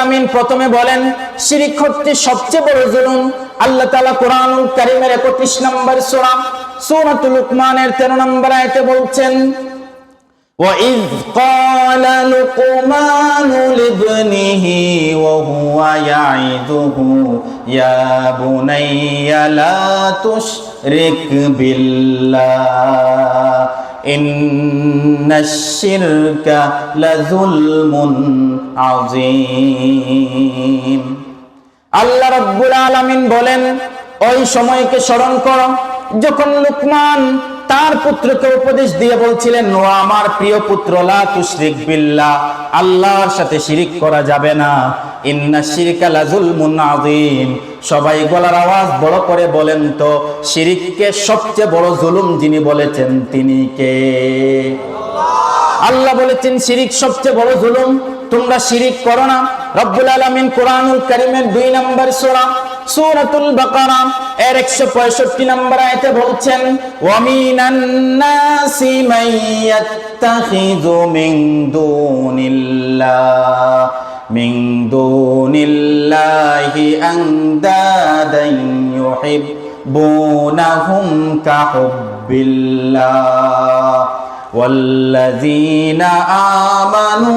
আলামিন প্রথমে বলেন শিরিক হচ্ছে সবচেয়ে বড় জুলুম আল্লাহ তাআলা কোরআনুল কারীমের 31 নম্বর সূরা সূরাতুল লুকমানের 13 নম্বর আয়াতে বলছেন وإذ قال لقمان لابنه وهو يعظه يا بني لا تشرك بالله إن الشرك لظلم عظيم আল্লাহ রব্বুল আলামিন বলেন ওই সময়কে স্মরণ করো যখন লুকমান তার পুত্রকে উপদেশ দিয়ে বলছিলেন ও আমার প্রিয় পুত্র লা তুশরিক বিল্লাহ আল্লাহর সাথে শিরিক করা যাবে না সবাই গলার আওয়াজ বড় করে বলেন তো, শিরিককে সবচেয়ে বড় জুলুম যিনি বলেছেন তিনি কে? আল্লাহ বলেছেন, শিরিক সবচেয়ে বড় জুলুম? তোমরা শিরিক করো না। রব্বুল আলামিন কোরআনুল কারীমের দুই নম্বর সূরা, সূরাতুল বাকারা, এর 165 নম্বর আয়াতে বলছেন, ওয়া মিনান নাসি মান ইয়াত্তাখিযু মিন দুনিল্লাহ মিন দুনিল্লাহি আনদাদান ইউহিব্বুনাহুম কাহুব্বিল্লাহ والذين آمنوا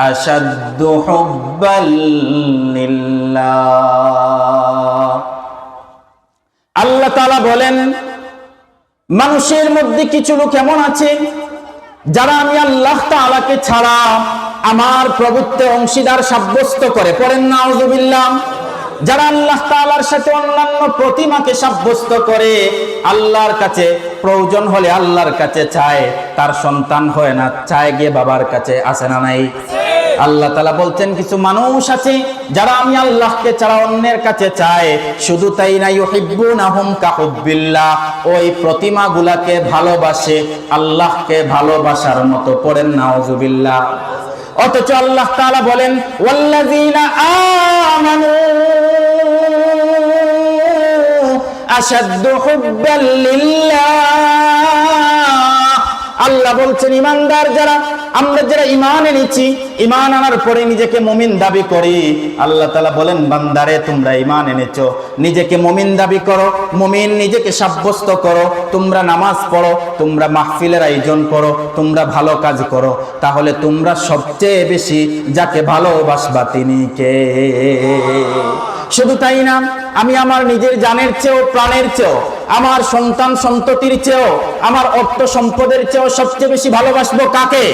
أشد حبا لله আল্লাহ তাআলা বলেন মানুষের মধ্যে কিছু লোক এমন আছে যারা আমি আল্লাহ তাআলাকে ছাড়া আমার প্রভুত্বে অংশীদার সাব্যস্ত করে। পড়েন নাউজুবিল্লাহ যারা আল্লাহ তাআলার সাথে অন্যান্য প্রতিমাকে সাব্যস্ত করে, আল্লাহর কাছে প্রয়োজন হলে আল্লাহর কাছে চায়, তার সন্তান হয় না, চায় গিয়ে বাবার কাছে আসে না নাই? আল্লাহ তালা বলছেন, কিছু মানুষ আছে যারা আমি আল্লাহকে ছাড়া অন্যের কাছে চায় শুধু তাই নাই ইউহিব্বুনাহুম কাহুব্বিল্লাহ। ওই প্রতিমাগুলাকে ভালোবাসে, আল্লাহকে ভালোবাসার মতো। পড়েন নাউজুবিল্লাহ অথচ আল্লাহ তাআলা বলেন ওয়াল্লাযীনা আমানু আশাদ্দু হুব্বাল লিল্লাহ। আল্লাহ বলছেন, ইমানদার যারা, আমরা যারা ইমান এনেছি ইমান আনার পরে নিজেকে মমিন দাবি করি। আল্লাহ তালা বলেন, বান্দারে, তোমরা ইমান এনেছো। নিজেকে মমিন দাবি করো, মমিন নিজেকে সাব্যস্ত করো। তোমরা নামাজ পড়ো, তোমরা মাহফিলের আয়োজন করো, তোমরা ভালো কাজ করো। তাহলে তোমরা সবচেয়ে বেশি যাকে ভালোবাসবা তিনি কে? শুধু তাই না, আমি আমার নিজের জানের চেয়েও প্রাণের চেয়েও আমার সন্তান সন্ততির চেয়েও, আমার অর্থ সম্পদের চেয়েও সবচেয়ে বেশি ভালোবাসবো কাকে?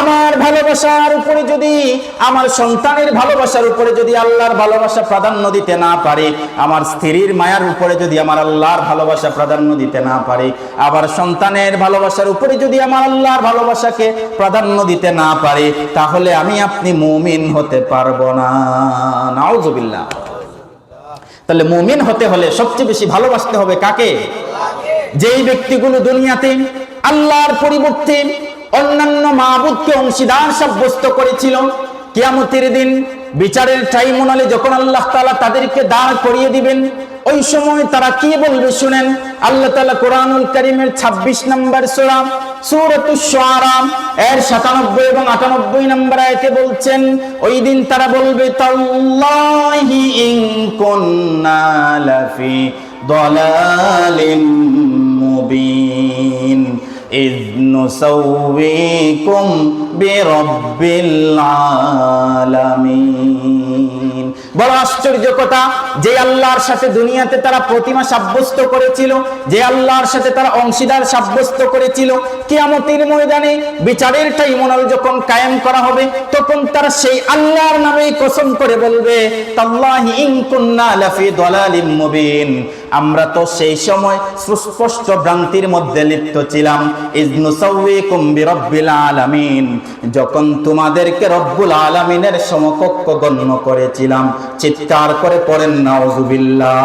আমার ভালোবাসার উপরে যদি, আমার সন্তানের ভালোবাসার উপরে যদি আল্লাহর ভালোবাসা প্রাধান্য দিতে না পারে, আমার স্ত্রীর মায়ার উপরে যদি আমার আল্লাহর ভালোবাসা প্রাধান্য দিতে না পারে, আবার সন্তানের ভালোবাসার উপরে যদি আমার আল্লাহর ভালোবাসাকে প্রাধান্য দিতে না পারে, তাহলে আমি আপনি মুমিন হতে পারব না। নাউজুবিল্লাহ। তাহলে মুমিন হতে হলে সবচেয়ে বেশি ভালোবাসতে হবে কাকে? যেই ব্যক্তিগুলো দুনিয়াতে আল্লাহর পরিবর্তে অন্যান্য মাহবুদকে অংশীদার সাব্যস্ত করেছিল, কিয়ামতের দিন বিচারের হলে যখন আল্লাহ তাআলা তাদেরকে দাঁড় করিয়ে দিবেন ওই সময় তারা কি বলবে শুনেন আল্লাহ তাআলা কোরআনুল কারীমের 26 নম্বর সূরা সূরাতুশ শুআরা এর 97 এবং 98 নম্বর আয়াতে বলছেন ওই দিন তারা বলবে তাল্লাহি ইন কুন্না লাফি দালালিম মুবিন إذ نسويكم برب العالمين বড় আশ্চর্য কথা, যে আল্লাহর সাথে দুনিয়াতে তারা প্রতিমা সাব্যস্ত করেছিল, যে আল্লাহর সাথে তারা অংশীদার সাব্যস্ত করেছিল, কিয়ামতের ময়দানে বিচারের ট্রাইব্যুনাল যখন কায়েম করা হবে, তখন তারা সেই আল্লাহর নামে কসম করে বলবে, তাল্লাহি ইন লাফি মুবিন। আমরা তো সেই সময় সুস্পষ্ট ভ্রান্তির মধ্যে লিপ্ত ছিলাম, ইজনু সাউইকুম বিরব্বিল আলামিন। যখন তোমাদেরকে রব্বুল আলামিনের সমকক্ষ গণ্য করেছিলাম চিৎকার করে পড়েন নাউজুবিল্লাহ।